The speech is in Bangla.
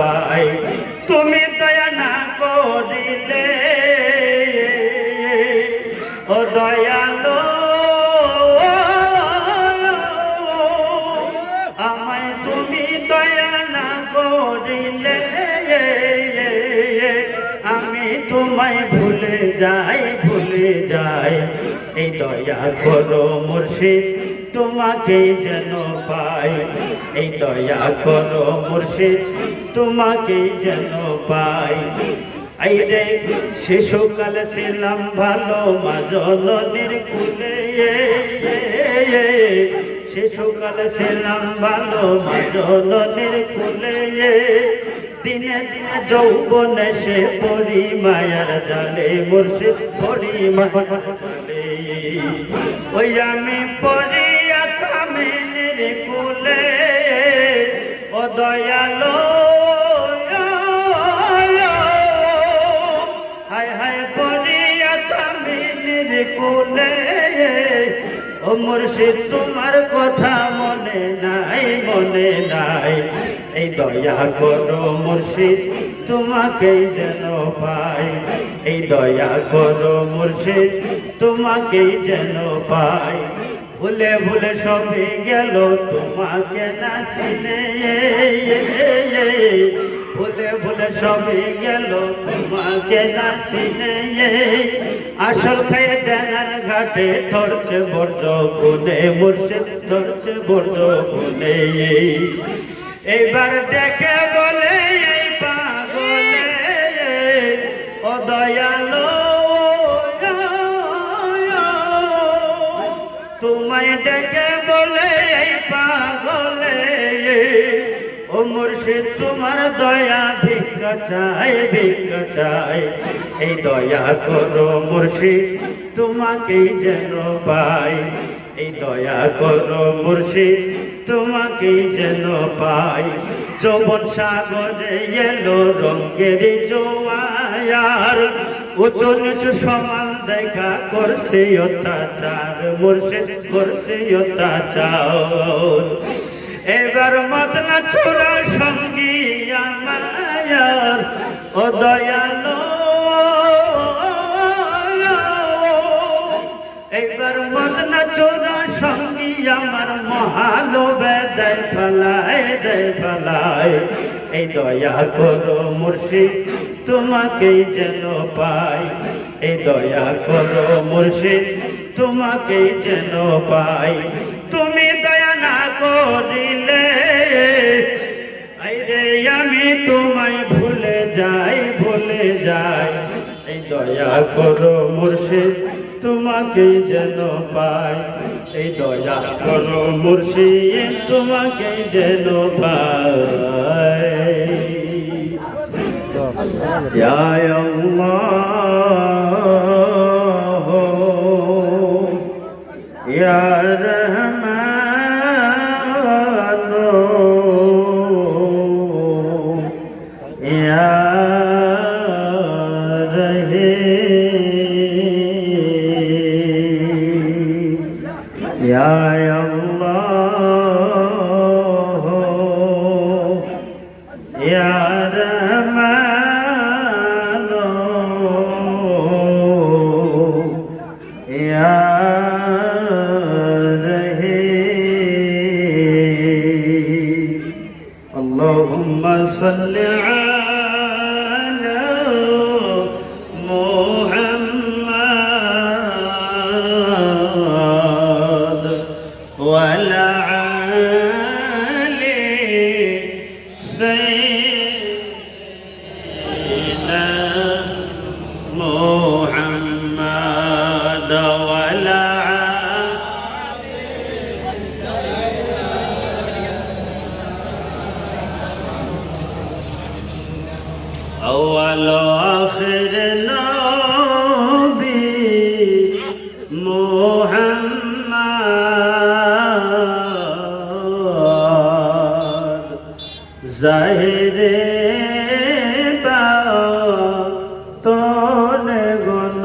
পাই। তুমি দয়া না করিলে, ও দয়ালো। আমায় তুমি দয়া না করিলে, আমি তোমায় ভুলে যাই ভুলে যাই। এই দয়া করো মুর্শিদ তোমাকে যেন পাই, এই দয়া করো মুর্শিদ, তোমাকে যেন পাই। এই রে শিশুকাল ছিলাম ভালো মা জননীর কুলে শিশুকাল ছিলাম ভালো মা জননীর কুলে। দিনে দিনে যৌবনে সে পরি মায়ার জালে, মুর্শিদ পরি মায়ার জালে। ওই আমি পরি দয়ালো, হায় হায় পরি আকামিনীর কুলে। ও মুর্শিদ, তোমার কথা মনে নাই মনে নাই। এই দয়া করো মুর্শিদ, তোমাকেই যেন পাই। এই দয়া করো মুর্শিদ, তোমাকেই যেন পাই। ভুলে ভুলে সবে গেল, তোমাকে না চিনে। ভুলে ভুলে সবে গেল, তোমাকে না চিনে। আসল খেয়ে দেনার ঘাটে ধরছে বর্জ গুনে মুর্শিদ ধরছে বর্জ গুনে এইবার ডেকে বলে ও মুর্শিদ, তোমার দয়া ভিক্ষা চাই ভিক্ষা চাই। এই দয়া করো মুর্শিদ, তোমাকেই যেন পাই। এই দয়া করো মুর্শিদ, তোমাকেই যেন পাই। যৌবন সাগরে এলো রঙ্গের জোয়ার, উঁচু নিচু সমান দেখা করছে অত্যাচার। মুর্শিদ, করছে অত্যাচার। এবার মদনা ছোড়া সঙ্গী আমার ও দয়ালো। এবার মদনা চোরা সঙ্গী আমার মহালো বেদায় ফেলায়, দেয় ফেলায়। এই দয়া করো মুর্শিদ তোমাকেই যেন পাই। এই দয়া করো মুর্শিদ তোমাকেই যেন পাই। তুমি দয়া না আইরে আমি তোমায় ভুলে যাই ভুলে যাই। এই দয়া করো মুর্শিদ তোমাকে যেন পাই। এই দয়া করো মুর্শিদ তোমাকে যেন পাই। ইয়া আল্লাহ ইয়া اللهم صل على محمد وعلى آل سيدنا আওয়াল আখির নবী মোহাম্মদ জাহিরে বা তোর গণ